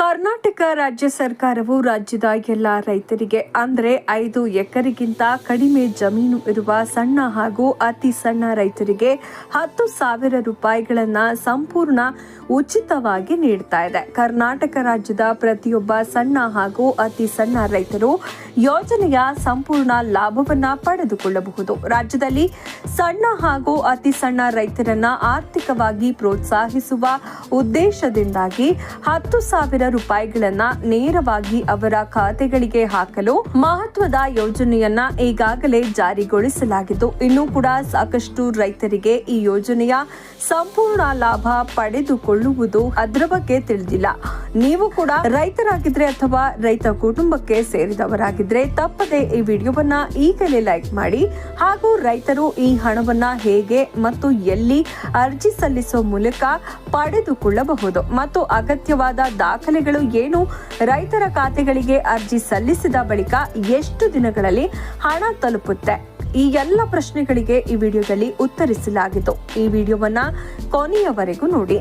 ಕರ್ನಾಟಕ ರಾಜ್ಯ ಸರ್ಕಾರವು ರಾಜ್ಯದ ಎಲ್ಲ ರೈತರಿಗೆ, ಅಂದರೆ ಐದು ಎಕರೆಗಿಂತ ಕಡಿಮೆ ಜಮೀನು ಇರುವ ಸಣ್ಣ ಹಾಗೂ ಅತಿ ಸಣ್ಣ ರೈತರಿಗೆ ಹತ್ತು ಸಾವಿರ ರೂಪಾಯಿಗಳನ್ನು ಸಂಪೂರ್ಣ ಉಚಿತವಾಗಿ ನೀಡ್ತಾ ಇದೆ. ಕರ್ನಾಟಕ ರಾಜ್ಯದ ಪ್ರತಿಯೊಬ್ಬ ಸಣ್ಣ ಹಾಗೂ ಅತಿ ಸಣ್ಣ ರೈತರು ಯೋಜನೆಯ ಸಂಪೂರ್ಣ ಲಾಭವನ್ನು ಪಡೆದುಕೊಳ್ಳಬಹುದು. ರಾಜ್ಯದಲ್ಲಿ ಸಣ್ಣ ಹಾಗೂ ಅತಿ ಸಣ್ಣ ರೈತರನ್ನ ಆರ್ಥಿಕವಾಗಿ ಪ್ರೋತ್ಸಾಹಿಸುವ ಉದ್ದೇಶದಿಂದಾಗಿ ಹತ್ತು ಸಾವಿರ ರೂಪಾಯಿಗಳನ್ನ ನೇರವಾಗಿ ಅವರ ಖಾತೆಗಳಿಗೆ ಹಾಕಲು ಮಹತ್ವದ ಯೋಜನೆಯನ್ನ ಈಗಾಗಲೇ ಜಾರಿಗೊಳಿಸಲಾಗಿದ್ದು, ಇನ್ನೂ ಕೂಡ ಸಾಕಷ್ಟು ರೈತರಿಗೆ ಈ ಯೋಜನೆಯ ಸಂಪೂರ್ಣ ಲಾಭ ಪಡೆದುಕೊಳ್ಳುವುದು ಅದರ ಬಗ್ಗೆ ತಿಳಿದಿಲ್ಲ. ನೀವು ಕೂಡ ರೈತರಾಗಿದ್ರೆ ಅಥವಾ ರೈತ ಕುಟುಂಬಕ್ಕೆ ಸೇರಿದವರಾಗಿದ್ರೆ ತಪ್ಪದೆ ಈ ವಿಡಿಯೋವನ್ನ ಈಗಲೇ ಲೈಕ್ ಮಾಡಿ ಹಾಗೂ ರೈತರು ಈ ಹಣವನ್ನ ಹೇಗೆ ಮತ್ತು ಎಲ್ಲಿ ಅರ್ಜಿ ಸಲ್ಲಿಸುವ ಮೂಲಕ ಪಡೆದುಕೊಳ್ಳಬಹುದು ಮತ್ತು ಅಗತ್ಯವಾದ ದಾಖಲೆಗಳು ಏನು, ರೈತರ ಖಾತೆಗಳಿಗೆ ಅರ್ಜಿ ಸಲ್ಲಿಸಿದ ಬಳಿಕ ಎಷ್ಟು ದಿನಗಳಲ್ಲಿ ಹಣ ತಲುಪುತ್ತೆ? ಈ ಎಲ್ಲ ಪ್ರಶ್ನೆಗಳಿಗೆ ಈ ವಿಡಿಯೋದಲ್ಲಿ ಉತ್ತರಿಸಲಾಗಿತ್ತು ಈ ವಿಡಿಯೋವನ್ನ ಕೊನೆಯವರೆಗೂ ನೋಡಿ.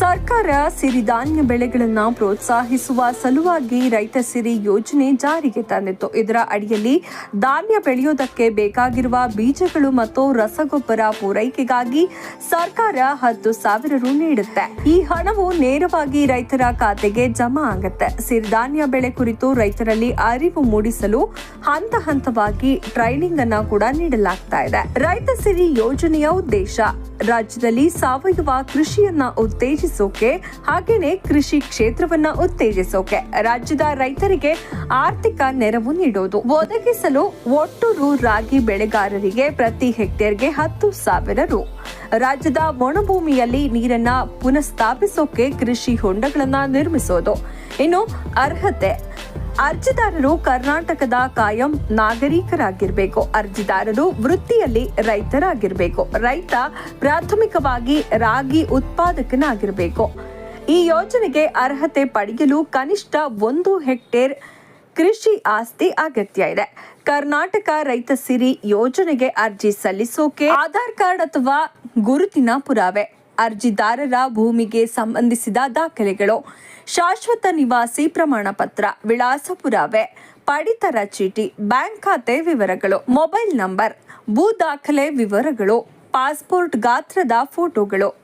ಸರ್ಕಾರ ಸಿರಿಧಾನ್ಯ ಬೆಳೆಗಳನ್ನು ಪ್ರೋತ್ಸಾಹಿಸುವ ಸಲುವಾಗಿ ರೈತ ಸಿರಿ ಯೋಜನೆ ಜಾರಿಗೆ ತಂದಿತ್ತು. ಇದರ ಅಡಿಯಲ್ಲಿ ಧಾನ್ಯ ಬೆಳೆಯೋದಕ್ಕೆ ಬೇಕಾಗಿರುವ ಬೀಜಗಳು ಮತ್ತು ರಸಗೊಬ್ಬರ ಪೂರೈಕೆಗಾಗಿ ಸರ್ಕಾರ ಹತ್ತು ಸಾವಿರ ರು ನೀಡುತ್ತೆ. ಈ ಹಣವು ನೇರವಾಗಿ ರೈತರ ಖಾತೆಗೆ ಜಮಾ ಆಗುತ್ತೆ. ಸಿರಿಧಾನ್ಯ ಬೆಳೆ ಕುರಿತು ರೈತರಲ್ಲಿ ಅರಿವು ಮೂಡಿಸಲು ಹಂತ ಹಂತವಾಗಿ ಟ್ರೈನಿಂಗ್ ಅನ್ನ ಕೂಡ ನೀಡಲಾಗ್ತಾ ಇದೆ. ರೈತ ಸಿರಿ ಯೋಜನೆಯ ಉದ್ದೇಶ? ರಾಜ್ಯದಲ್ಲಿ ಸಾವಯವ ಕೃಷಿಯನ್ನ ಉತ್ತೇಜಿಸೋಕೆ ಹಾಗೇನೆ ಕೃಷಿ ಕ್ಷೇತ್ರವನ್ನ ಉತ್ತೇಜಿಸೋಕೆ. ರಾಜ್ಯದ ರೈತರಿಗೆ ಆರ್ಥಿಕ ನೆರವು ನೀಡೋದು. ಒದಗಿಸಲು ಒಟ್ಟು ರು ರಾಗಿ ಬೆಳೆಗಾರರಿಗೆ ಪ್ರತಿ ಹೆಕ್ಟೇರ್ಗೆ ಹತ್ತು ಸಾವಿರ ರು. ರಾಜ್ಯದ ಒಣಭೂಮಿಯಲ್ಲಿ ನೀರನ್ನ ಪುನಃಸ್ಥಾಪಿಸೋಕೆ ಕೃಷಿ ಹೊಂಡಗಳನ್ನ ನಿರ್ಮಿಸೋದು. ಇನ್ನು ಅರ್ಹತೆ. ಅರ್ಜಿದಾರರು ಕರ್ನಾಟಕದ ಕಾಯಂ ನಾಗರಿಕರಾಗಿರ್ಬೇಕು. ಅರ್ಜಿದಾರರು ವೃತ್ತಿಯಲ್ಲಿ ರೈತರಾಗಿರ್ಬೇಕು. ರೈತ ಪ್ರಾಥಮಿಕವಾಗಿ ರಾಗಿ ಉತ್ಪಾದಕನಾಗಿರ್ಬೇಕು. ಈ ಯೋಜನೆಗೆ ಅರ್ಹತೆ ಪಡೆಯಲು ಕನಿಷ್ಠ ಒಂದು ಹೆಕ್ಟೇರ್ ಕೃಷಿ ಆಸ್ತಿ ಅಗತ್ಯ ಇದೆ. ಕರ್ನಾಟಕ ರೈತ ಸಿರಿ ಯೋಜನೆಗೆ ಅರ್ಜಿ ಸಲ್ಲಿಸೋಕೆ ಆಧಾರ್ ಕಾರ್ಡ್ ಅಥವಾ ಗುರುತಿನ ಪುರಾವೆ. ಅರ್ಜಿದಾರರ ಭೂಮಿಗೆ ಸಂಬಂಧಿಸಿದ ದಾಖಲೆಗಳು. ಶಾಶ್ವತ ನಿವಾಸಿ ಪ್ರಮಾಣ ಪತ್ರ ವಿಳಾಸ ಪುರಾವೆ ಪಡಿತರ ಚೀಟಿ, ಬ್ಯಾಂಕ್ ಖಾತೆ ವಿವರಗಳು, ಮೊಬೈಲ್ ನಂಬರ್, ಭೂ ದಾಖಲೆ ವಿವರಗಳು, ಪಾಸ್ಪೋರ್ಟ್ ಗಾತ್ರದ ಫೋಟೋಗಳು.